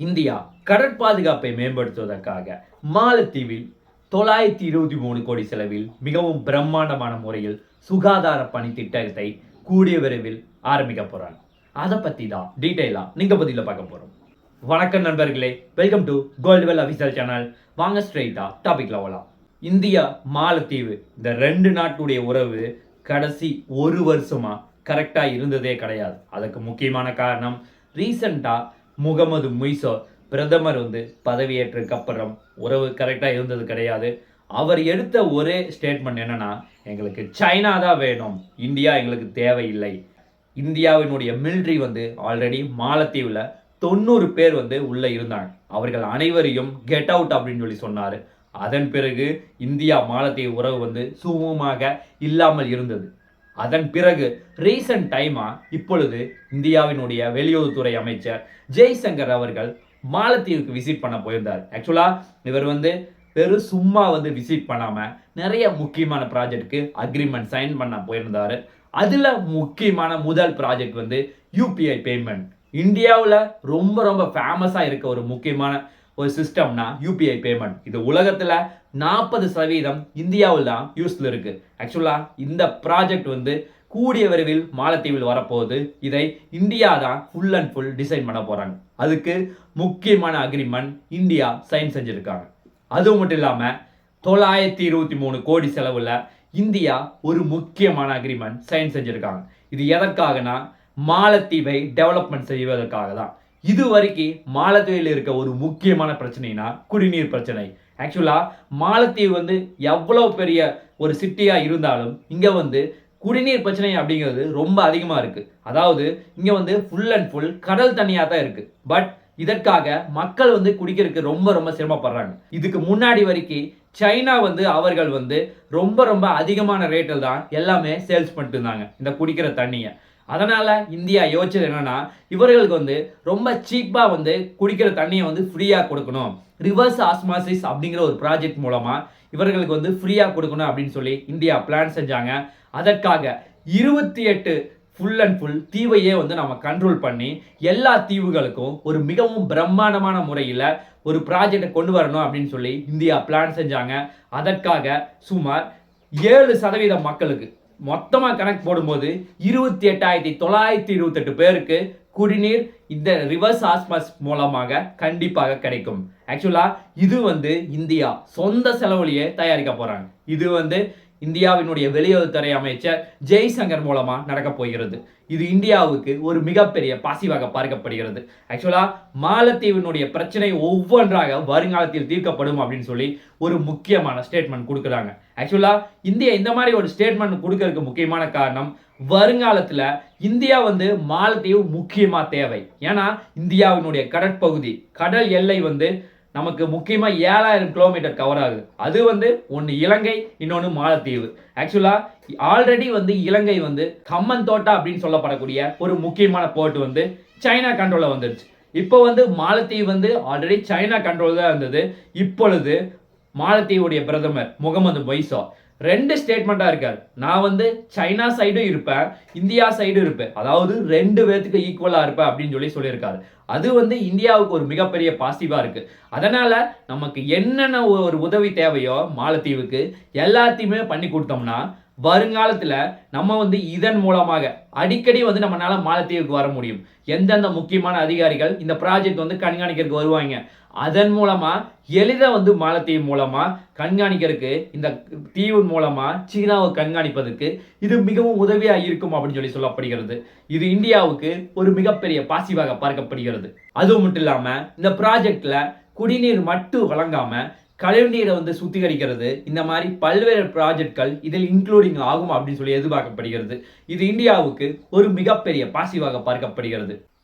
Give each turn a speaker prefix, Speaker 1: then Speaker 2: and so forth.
Speaker 1: India கடற்பாதுகாப்பை மேம்படுத்துவதற்காக மாலத்தீவில் தொள்ளாயிரத்தி இருபத்தி மூணு கோடி செலவில் மிகவும் பிரம்மாண்டமான முறையில் சுகாதார பணி திட்டத்தை கூடிய விரைவில் ஆரம்பிக்க போறாங்க. அதை பத்தி தான் டீட்டெயிலா நீங்க பதில பார்க்க போறோம். வணக்கம் நண்பர்களே welcome to Goldwell official channel வாங்க ஸ்ட்ரெயிட்டா டாபிக்ல வரலாம் இந்தியா மாலத்தீவு இந்த ரெண்டு நாட்டுடைய உறவு கடைசி ஒரு வருஷமா கரெக்டா இருந்ததே கிடையாது. அதுக்கு முக்கியமான காரணம் ரீசண்டாக முகமது முய்சோ பிரதமர் வந்து பதவியேற்றதுக்கு அப்புறம் உறவு கரெக்டாக இருந்தது கிடையாது. அவர் எடுத்த ஒரே ஸ்டேட்மெண்ட் என்னன்னா எங்களுக்கு சைனா தான் வேணும் இந்தியா எங்களுக்கு தேவையில்லை. இந்தியாவினுடைய மிலிட்ரி வந்து ஆல்ரெடி மாலத்தீவில் தொண்ணூறு பேர் வந்து உள்ளே இருந்தாங்க. அவர்கள் அனைவரையும் கெட் அவுட் அப்படின்னு சொல்லி சொன்னார். அதன் பிறகு இந்தியா மாலத்தீவு உறவு வந்து சுமூகமாக இல்லாமல் இருந்தது. அதன் பிறகு ரீசன்ட் டைமா இப்பொழுது இந்தியாவினுடைய வெளியுறவுத்துறை அமைச்சர் ஜெய்சங்கர் அவர்கள் மாலத்தீவுக்கு விசிட் பண்ண போயிருந்தார். ஆக்சுவலா இவர் வந்து வெறும் சும்மா வந்து விசிட் பண்ணாம நிறைய முக்கியமான ப்ராஜெக்ட்டுக்கு அக்ரிமெண்ட் சைன் பண்ண போயிருந்தாரு. அதுல முக்கியமான முதல் ப்ராஜெக்ட் வந்து யூபிஐ பேமெண்ட் இந்தியாவில் ரொம்ப ரொம்ப ஃபேமஸாக இருக்க ஒரு முக்கியமான ஒரு சிஸ்டம்னா யூபிஐ பேமெண்ட் இது உலகத்தில் நாற்பது சதவீதம் இந்தியாவில் தான் யூஸில் இருக்குது ஆக்சுவலாக இந்த ப்ராஜெக்ட் வந்து கூடிய விரைவில் மாலத்தீவில் வரப்போகுது. இதை இந்தியா தான் ஃபுல் அண்ட் ஃபுல் டிசைன் பண்ண போகிறாங்க அதுக்கு முக்கியமான அக்ரிமெண்ட் இந்தியா சைன் செஞ்சுருக்காங்க. அது மட்டும் இல்லாமல் தொள்ளாயிரத்தி இருபத்தி மூணு கோடி செலவில் இந்தியா ஒரு முக்கியமான அக்ரிமெண்ட் சைன் செஞ்சுருக்காங்க. இது எதற்காகனா மாலத்தீவை டெவலப்மெண்ட் செய்வதற்காக தான். இது வரைக்கும் மாலத்தீவில் இருக்க ஒரு முக்கியமான பிரச்சனைனா குடிநீர் பிரச்சனை. ஆக்சுவலாக மாலத்தீவு வந்து எவ்வளோ பெரிய ஒரு சிட்டியாக இருந்தாலும் இங்கே வந்து குடிநீர் பிரச்சனை அப்படிங்கிறது ரொம்ப அதிகமாக இருக்குது அதாவது இங்கே வந்து ஃபுல் அண்ட் ஃபுல் கடல் தண்ணியாக தான் இருக்குது பட் இதற்காக மக்கள் வந்து குடிக்கிறதுக்கு ரொம்ப ரொம்ப சிரமப்படுறாங்க. இதுக்கு முன்னாடி வரைக்கும் சைனா வந்து அவர்கள் வந்து ரொம்ப ரொம்ப அதிகமான ரேட்டில் தான் எல்லாமே சேல்ஸ் பண்ணிட்டு இருந்தாங்க. இந்த குடிக்கிற தண்ணியை. அதனால் இந்தியா யோசிச்சது என்னென்னா இவர்களுக்கு வந்து ரொம்ப சீப்பாக வந்து குடிக்கிற தண்ணியை வந்து ஃப்ரீயாக கொடுக்கணும். ரிவர்ஸ் ஆஸ்மாசிஸ் அப்படிங்கிற ஒரு ப்ராஜெக்ட் மூலமாக இவர்களுக்கு வந்து ஃப்ரீயாக கொடுக்கணும் அப்படின்னு சொல்லி இந்தியா பிளான் செஞ்சாங்க. அதற்காக இருபத்தி எட்டு ஃபுல் அண்ட் ஃபுல் தீவையே வந்து நம்ம கண்ட்ரோல் பண்ணி எல்லா தீவுகளுக்கும் ஒரு மிகவும் பிரம்மாண்டமான முறையில் ஒரு ப்ராஜெக்டை கொண்டு வரணும் அப்படின்னு சொல்லி இந்தியா பிளான் செஞ்சாங்க. அதற்காக சுமார் ஏழு சதவீதம் மக்களுக்கு மொத்தமாக கணக்கு போடும்போது இருபத்தி எட்டாயிரத்தி தொள்ளாயிரத்தி இருபத்தெட்டு பேருக்கு குடிநீர் இந்த ரிவர்ஸ் ஆஸ்மாஸ் மூலமாக கண்டிப்பாக கிடைக்கும். ஆக்சுவலா இது வந்து இந்தியா சொந்த செலவுலயே தயாரிக்க போறாங்க. இது வந்து இந்தியாவினுடைய வெளியுறவுத்துறை அமைச்சர் ஜெய்சங்கர் மூலமாக நடக்க போகிறது. இது இந்தியாவுக்கு ஒரு மிகப்பெரிய பாசிவாக பார்க்கப்படுகிறது. ஆக்சுவலாக மாலத்தீவினுடைய பிரச்சனை ஒவ்வொன்றாக வருங்காலத்தில் தீர்க்கப்படும் அப்படின்னு சொல்லி ஒரு முக்கியமான ஸ்டேட்மெண்ட் கொடுக்குறாங்க. ஆக்சுவலாக இந்தியா இந்த மாதிரி ஒரு ஸ்டேட்மெண்ட் கொடுக்கறதுக்கு முக்கியமான காரணம் வருங்காலத்தில் இந்தியா வந்து மாலத்தீவு முக்கியமாக தேவை. ஏன்னா இந்தியாவினுடைய கடற்பகுதி கடல் எல்லை வந்து நமக்கு முக்கியமாக ஏழாயிரம் கிலோமீட்டர் கவர் ஆகுது. அது வந்து ஒன்று இலங்கை இன்னொன்று மாலத்தீவு. ஆக்சுவலாக ஆல்ரெடி வந்து இலங்கை வந்து கம்மன் தோட்டா அப்படின்னு சொல்லப்படக்கூடிய ஒரு முக்கியமான போர்ட் வந்து சைனா கண்ட்ரோலில் வந்துருச்சு. இப்போ வந்து மாலத்தீவு வந்து ஆல்ரெடி சைனா கண்ட்ரோல் தான் இருந்தது. இப்பொழுது மாலத்தீவுடைய பிரதமர் முகமது மொய்சோ ரெண்டு ஸ்டேட்மெண்ட்டாக இருக்கார். நான் வந்து சைனா சைடும் இருப்பேன் இந்தியா சைடும் இருப்பேன். அதாவது ரெண்டு பேர்த்துக்கு ஈக்குவலாக இருப்பேன் அப்படின்னு சொல்லி சொல்லியிருக்காரு. அது வந்து இந்தியாவுக்கு ஒரு மிகப்பெரிய பாசிட்டிவாக இருக்குது அதனால் நமக்கு என்னென்ன ஒரு உதவி தேவையோ மாலத்தீவுக்கு எல்லாத்தையுமே பண்ணி கொடுத்தோம்னா வருங்காலத்தில் நம்ம வந்து இதன் மூலமாக அடிக்கடி வந்து நம்மளால் மாலத்தீவுக்கு வர முடியும். எந்தெந்த முக்கியமான அதிகாரிகள் இந்த ப்ராஜெக்ட் வந்து கண்காணிக்கிறதுக்கு வருவாங்க அதன் மூலமாக எளிதாக வந்து மாலத்தீவு மூலமாக கண்காணிக்கிறதுக்கு இந்த தீவு மூலமாக சீனாவை கண்காணிப்பதற்கு இது மிகவும் உதவியாக இருக்கும் அப்படின்னு சொல்லி சொல்லப்படுகிறது. இது இந்தியாவுக்கு ஒரு மிகப்பெரிய பாசிவாக பார்க்கப்படுகிறது. அது மட்டும் இல்லாமல் இந்த ப்ராஜெக்டில் குடிநீர் மட்டும் வழங்காமல் கழிவுநீரை வந்து சுத்திகரிக்கிறது. இந்த மாதிரி பல்வேறு ப்ராஜெக்ட்கள் இதில் இன்க்ளூடிங் ஆகும் அப்படின்னு சொல்லி எதிர்பார்க்கப்படுகிறது. இது இந்தியாவுக்கு ஒரு மிகப்பெரிய பாசிவாக பார்க்கப்படுகிறது.